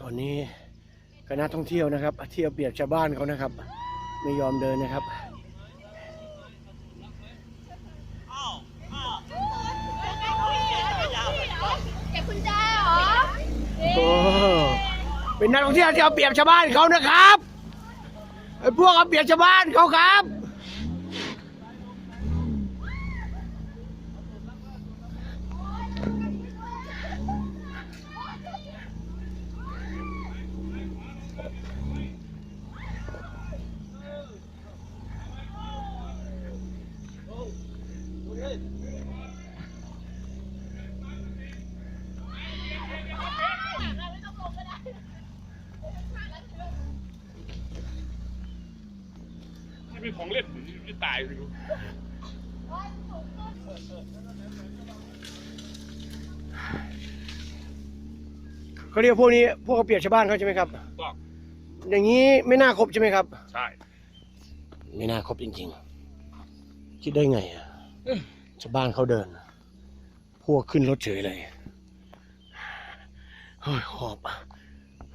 ตอนนี้คณะท่องเที่ยวนะครับเที่ยวเบียดชาวบ้านเขานะครับ ไม่ยอมเดินนะครับเก็บกุญแจเหรอโอ้เป็นนักท่องเที่ยวที่เอาเปรียบชาวบ้านเขานะครับไอ้พวกเอาเปรียบชาวบ้านเขาครับ เป็นของเล่นจะตายไปดูเขาเรียกพวกนี้พวกเอาเปรียบชาวบ้านเขาใช่ไหมครับต้องอย่างนี้ไม่น่าคบใช่ไหมครับ ใช่ ไม่น่าคบจริงๆ คิดได้ไงอะชาวบ้านเขาเดิน พวกขึ้นรถเฉยเลยเฮ้ยหอบ